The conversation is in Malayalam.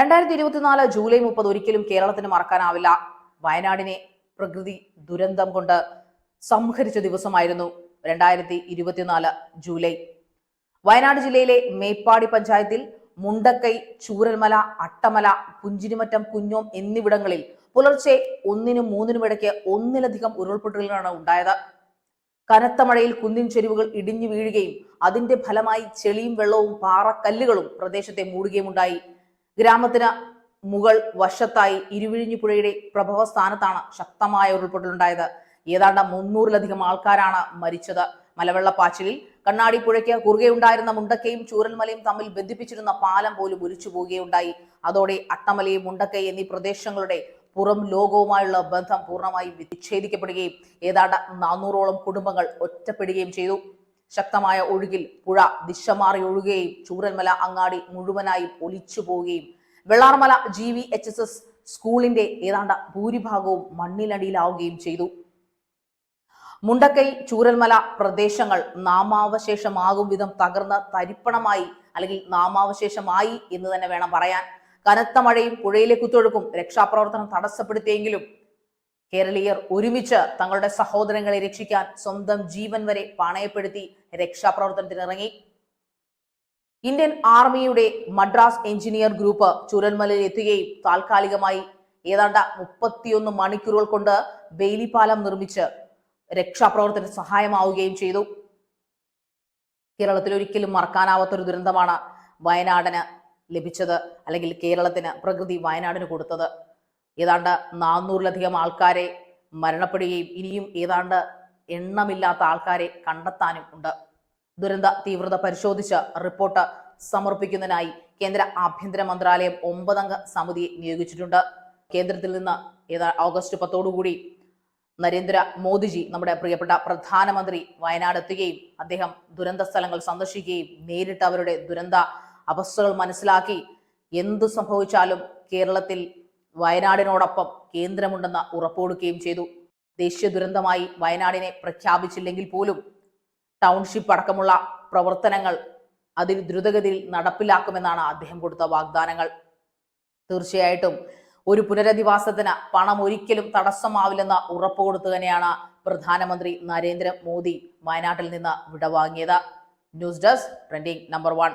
രണ്ടായിരത്തി ഇരുപത്തിനാല് ജൂലൈ മുപ്പത് ഒരിക്കലും കേരളത്തിന് മറക്കാനാവില്ല. വയനാടിനെ പ്രകൃതി ദുരന്തം കൊണ്ട് സംഹരിച്ച ദിവസമായിരുന്നു രണ്ടായിരത്തി ഇരുപത്തിനാല് ജൂലൈ. വയനാട് ജില്ലയിലെ മേപ്പാടി പഞ്ചായത്തിൽ മുണ്ടക്കൈ ചൂരൽമല അട്ടമല പുഞ്ചിരിമറ്റം കുഞ്ഞോം എന്നിവിടങ്ങളിൽ പുലർച്ചെ ഒന്നിനും മൂന്നിനും ഇടയ്ക്ക് ഒന്നിലധികം ഉരുൾപൊട്ടലുകളാണ് ഉണ്ടായത്. കനത്ത മഴയിൽ കുന്നിൻ ചെരുവുകൾ ഇടിഞ്ഞു വീഴുകയും അതിന്റെ ഫലമായി ചെളിയും വെള്ളവും പാറക്കല്ലുകളും പ്രദേശത്തെ മൂടുകയും ഉണ്ടായി ഗ്രാമത്തിന് മുകൾ വശത്തായി ഇരുവിഴിഞ്ഞിപ്പുഴയുടെ പ്രഭവ സ്ഥാനത്താണ് ശക്തമായ ഉരുൾപൊട്ടലുണ്ടായത്. ഏതാണ്ട് മുന്നൂറിലധികം ആൾക്കാരാണ് മരിച്ചത്. മലവെള്ളപ്പാച്ചിലിൽ കണ്ണാടി പുഴയ്ക്ക് കുറുകെയുണ്ടായിരുന്ന മുണ്ടക്കയും ചൂരൽമലയും തമ്മിൽ ബന്ധിപ്പിച്ചിരുന്ന പാലം പോലും ഒലിച്ചു പോവുകയുണ്ടായി. അതോടെ അട്ടമലയും മുണ്ടക്കൈ എന്നീ പ്രദേശങ്ങളുടെ പുറം ലോകവുമായുള്ള ബന്ധം പൂർണമായി വിച്ഛേദിക്കപ്പെടുകയും ഏതാണ്ട് നാനൂറോളം കുടുംബങ്ങൾ ഒറ്റപ്പെടുകയും ചെയ്തു. ശക്തമായ ഒഴുകിൽ പുഴ ദിശ മാറി ഒഴുകുകയും ചൂരൽമല അങ്ങാടി മുഴുവനായും ഒലിച്ചു പോവുകയും. Vellarmala G V H S S സ്കൂളിന്റെ ഏതാണ്ട് ഭൂരിഭാഗവും മണ്ണിനടിയിലാവുകയും ചെയ്തു. മുണ്ടക്കൈ ചൂരൽമല പ്രദേശങ്ങൾ നാമാവശേഷമാകും വിധം തകർന്ന തരിപ്പണമായി അല്ലെങ്കിൽ നാമാവശേഷമായി എന്ന് തന്നെ വേണം പറയാൻ. കനത്ത മഴയും പുഴയിലെ കുത്തൊഴുക്കും രക്ഷാപ്രവർത്തനം തടസ്സപ്പെടുത്തിയെങ്കിലും കേരളീയർ ഒരുമിച്ച് തങ്ങളുടെ സഹോദരങ്ങളെ രക്ഷിക്കാൻ സ്വന്തം ജീവൻ വരെ പണയപ്പെടുത്തി രക്ഷാപ്രവർത്തനത്തിനിറങ്ങി. ഇന്ത്യൻ ആർമിയുടെ മദ്രാസ് എഞ്ചിനീയർ ഗ്രൂപ്പ് ചുരൽമലയിൽ എത്തുകയും താൽക്കാലികമായി ഏതാണ്ട് മുപ്പത്തിയൊന്ന് മണിക്കൂറുകൾ കൊണ്ട് ബെയിലിപ്പാലം നിർമ്മിച്ച് രക്ഷാപ്രവർത്തനത്തിന് സഹായമാവുകയും ചെയ്തു. കേരളത്തിൽ ഒരിക്കലും മറക്കാനാവാത്തൊരു ദുരന്തമാണ് വയനാടിന് ലഭിച്ചത് അല്ലെങ്കിൽ കേരളത്തിന് പ്രകൃതി വയനാടിന് കൊടുത്തത്. ഏതാണ്ട് നാനൂറിലധികം ആൾക്കാരെ മരണപ്പെടുകയും ഇനിയും ഏതാണ്ട് എണ്ണമില്ലാത്ത ആൾക്കാരെ കണ്ടെത്താനും ഉണ്ട്. ദുരന്ത തീവ്രത പരിശോധിച്ച് റിപ്പോർട്ട് സമർപ്പിക്കുന്നതിനായി കേന്ദ്ര ആഭ്യന്തര മന്ത്രാലയം ഒമ്പതംഗ സമിതിയെ നിയോഗിച്ചിട്ടുണ്ട്. കേന്ദ്രത്തിൽ നിന്ന് ഏതാ ഓഗസ്റ്റ് പത്തോടുകൂടി നരേന്ദ്ര മോദിജി നമ്മുടെ പ്രിയപ്പെട്ട പ്രധാനമന്ത്രി വയനാട് എത്തുകയും അദ്ദേഹം ദുരന്ത സ്ഥലങ്ങൾ സന്ദർശിക്കുകയും നേരിട്ട് അവരുടെ ദുരന്ത അവസ്ഥകൾ മനസ്സിലാക്കി എന്തു സംഭവിച്ചാലും കേരളത്തിൽ വയനാടിനോടൊപ്പം കേന്ദ്രമുണ്ടെന്ന് ഉറപ്പുകൊടുക്കുകയും ചെയ്തു. ദേശീയ ദുരന്തമായി വയനാടിനെ പ്രഖ്യാപിച്ചില്ലെങ്കിൽ പോലും ടൗൺഷിപ്പ് അടക്കമുള്ള പ്രവർത്തനങ്ങൾ അതിൽ ദ്രുതഗതിയിൽ നടപ്പിലാക്കുമെന്നാണ് അദ്ദേഹം കൊടുത്ത വാഗ്ദാനങ്ങൾ. തീർച്ചയായിട്ടും ഒരു പുനരധിവാസത്തിന് പണം ഒരിക്കലും തടസ്സമാവില്ലെന്ന ഉറപ്പ് കൊടുത്തു തന്നെയാണ് പ്രധാനമന്ത്രി നരേന്ദ്ര മോദി വയനാട്ടിൽ നിന്ന് വിടവാങ്ങിയത്. News desk trending number one.